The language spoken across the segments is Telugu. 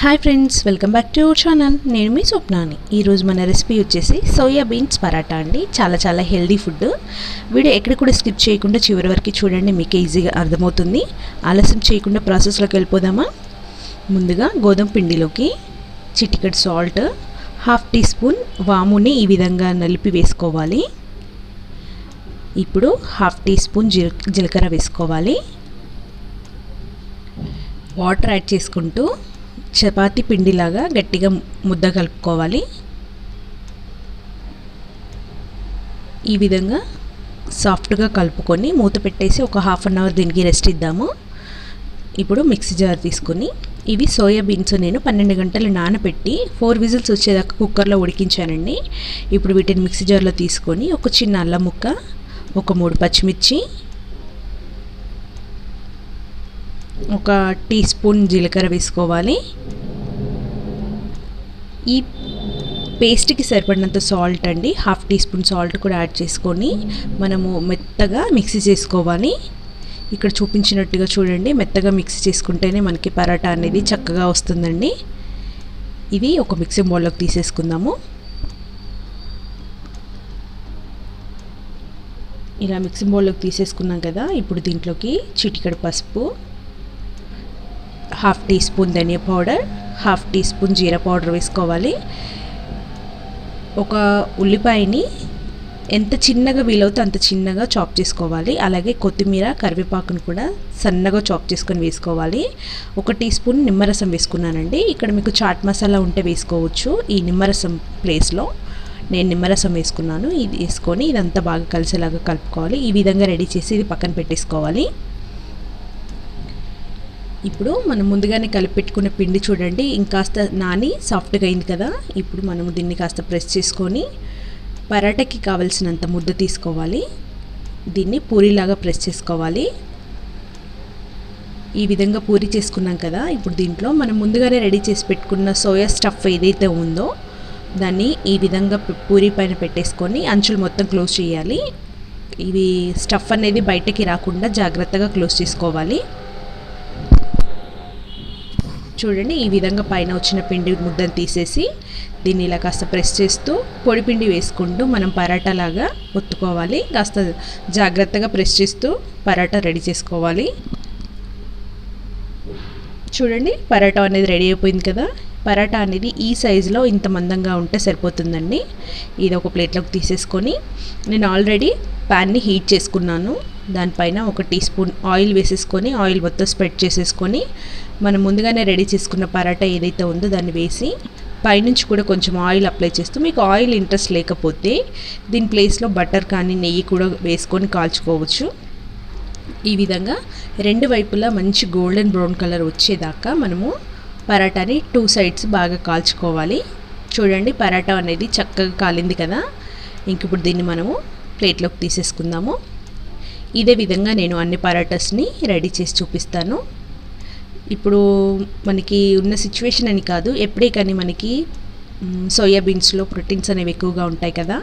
Hi friends welcome back to your channel నేను మీ స్వప్నాని. ఈరోజు మన రెసిపీ వచ్చేసి సోయా బీన్స్ పరాటా అండి. చాలా చాలా హెల్దీ ఫుడ్ వీడియో ఎక్కడ కూడా స్కిప్ చేయకుండా చివరి వరకు చూడండి మీకు ఈజీగా అర్థమవుతుంది. ఆలస్యం చేయకుండా ప్రాసెస్లోకి వెళ్ళిపోదామా? ముందుగా గోధుమ పిండిలోకి చిటికెట్ సాల్ట్ హాఫ్ టీ స్పూన్ వాముని ఈ విధంగా నలిపి వేసుకోవాలి. ఇప్పుడు హాఫ్ టీ స్పూన్ జీల జీలకర్ర వేసుకోవాలి. వాటర్ యాడ్ చేసుకుంటూ చపాతి పిండిలాగా గట్టిగా ముద్ద కలుపుకోవాలి. ఈ విధంగా సాఫ్ట్గా కలుపుకొని మూత పెట్టేసి ఒక హాఫ్ అన్ అవర్ దీనికి రెస్ట్ ఇద్దాము. ఇప్పుడు మిక్సీ జార్ తీసుకొని ఇవి సోయా బీన్స్ నేను పన్నెండు గంటలు నానబెట్టి ఫోర్ విజిల్స్ వచ్చేదాకా కుక్కర్లో ఉడికించానండి. ఇప్పుడు వీటిని మిక్సీ జార్లో తీసుకొని ఒక చిన్న అల్లం ముక్క ఒక మూడు పచ్చిమిర్చి ఒక టీ స్పూన్ జీలకర్ర వేసుకోవాలి. ఈ పేస్ట్కి సరిపడినంత సాల్ట్ అండి. హాఫ్ టీ స్పూన్ సాల్ట్ కూడా యాడ్ చేసుకొని మనము మెత్తగా మిక్సీ చేసుకోవాలి. ఇక్కడ చూపించినట్టుగా చూడండి మెత్తగా మిక్సీ చేసుకుంటేనే మనకి పరాటా అనేది చక్కగా వస్తుందండి. ఇది ఒక మిక్సింగ్ బౌల్లోకి తీసేసుకుందాము. ఇలా మిక్సింగ్ బౌల్లోకి తీసేసుకున్నాం కదా ఇప్పుడు దీంట్లోకి చిటికడ పసుపు హాఫ్ టీ స్పూన్ ధనియా పౌడర్ హాఫ్ టీ స్పూన్ జీరా పౌడర్ వేసుకోవాలి. ఒక ఉల్లిపాయని ఎంత చిన్నగా వీలవుతే అంత చిన్నగా చాప్ చేసుకోవాలి. అలాగే కొత్తిమీర కరివేపాకును కూడా సన్నగా చాప్ చేసుకొని వేసుకోవాలి. ఒక టీ స్పూన్ నిమ్మరసం వేసుకున్నానండి. ఇక్కడ మీకు చాట్ మసాలా ఉంటే వేసుకోవచ్చు ఈ నిమ్మరసం ప్లేస్లో. నేను నిమ్మరసం వేసుకున్నాను. ఇది వేసుకొని ఇదంతా బాగా కలిసేలాగా కలుపుకోవాలి. ఈ విధంగా రెడీ చేసి ఇది పక్కన పెట్టేసుకోవాలి. ఇప్పుడు మనం ముందుగానే కలిపెట్టుకున్న పిండి చూడండి. ఇంకాస్త నాని సాఫ్ట్గా అయింది కదా. ఇప్పుడు మనము దీన్ని కాస్త ప్రెస్ చేసుకొని పరాటకి కావలసినంత ముద్ద తీసుకోవాలి. దీన్ని పూరిలాగా ప్రెస్ చేసుకోవాలి. ఈ విధంగా పూరి చేసుకున్నాం కదా. ఇప్పుడు దీంట్లో మనం ముందుగానే రెడీ చేసి పెట్టుకున్న సోయా స్టఫ్ ఏదైతే ఉందో దాన్ని ఈ విధంగా పూరి పైన పెట్టేసుకొని అంచులు మొత్తం క్లోజ్ చేయాలి. ఇవి స్టఫ్ అనేది బయటకి రాకుండా జాగ్రత్తగా క్లోజ్ చేసుకోవాలి. చూడండి ఈ విధంగా పైన వచ్చిన పిండి ముద్దను తీసేసి దీన్ని ఇలా కాస్త ప్రెస్ చేస్తూ పొడి పిండి వేసుకుంటూ మనం పరాటాలాగా ఒత్తుకోవాలి. కాస్త జాగ్రత్తగా ప్రెస్ చేస్తూ పరాటా రెడీ చేసుకోవాలి. చూడండి పరాటా అనేది రెడీ అయిపోయింది కదా. పరాటా అనేది ఈ సైజులో ఇంత మందంగా ఉంటే సరిపోతుందండి. ఇది ఒక ప్లేట్లోకి తీసేసుకొని నేను ఆల్రెడీ ప్యాన్ని హీట్ చేసుకున్నాను. దానిపైన ఒక టీ స్పూన్ ఆయిల్ వేసేసుకొని ఆయిల్ మొత్తం స్ప్రెడ్ చేసేసుకొని మనం ముందుగానే రెడీ చేసుకున్న పరాటా ఏదైతే ఉందో దాన్ని వేసి పైనుంచి కూడా కొంచెం ఆయిల్ అప్లై చేస్తూ మీకు ఆయిల్ ఇంట్రెస్ట్ లేకపోతే దీని ప్లేస్లో బటర్ కానీ నెయ్యి కూడా వేసుకొని కాల్చుకోవచ్చు. ఈ విధంగా రెండు వైపులా మంచి గోల్డెన్ బ్రౌన్ కలర్ వచ్చేదాకా మనము పరాటాని టూ సైడ్స్ బాగా కాల్చుకోవాలి. చూడండి పరాటా అనేది చక్కగా కాలింది కదా. ఇంక ఇప్పుడు దీన్ని మనము ప్లేట్లోకి తీసేసుకుందాము. ఇదే విధంగా నేను అన్ని పరాటాస్ని రెడీ చేసి చూపిస్తాను. ఇప్పుడు మనకి ఉన్న సిచ్యువేషన్ అని కాదు ఎప్పుడే కానీ మనకి సోయాబీన్స్లో ప్రోటీన్స్ అనేవి ఎక్కువగా ఉంటాయి కదా.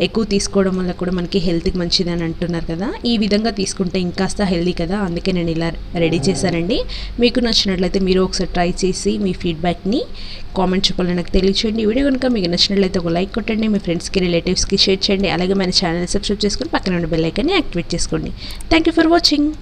ఎక్కువ తీసుకోవడం వల్ల కూడా మనకి హెల్త్కి మంచిది అని అంటున్నారు కదా. ఈ విధంగా తీసుకుంటే ఇంకాస్త హెల్దీ కదా. అందుకే నేను ఇలా రెడీ చేశానండి. మీకు నచ్చినట్లయితే మీరు ఒకసారి ట్రై చేసి మీ ఫీడ్బ్యాక్ని కామెంట్ చెప్పాలని నాకు తెలియచేయండి. వీడియో కనుక మీకు నచ్చినట్లయితే ఒక లైక్ కొట్టండి. మీ ఫ్రెండ్స్కి రిలేటివ్స్కి షేర్ చేయండి. అలాగే మన ఛానల్ సబ్స్క్రైబ్ చేసుకొని పక్కన ఉన్న బెల్ ఐకాన్ని యాక్టివేట్ చేసుకోండి. Thank you for watching.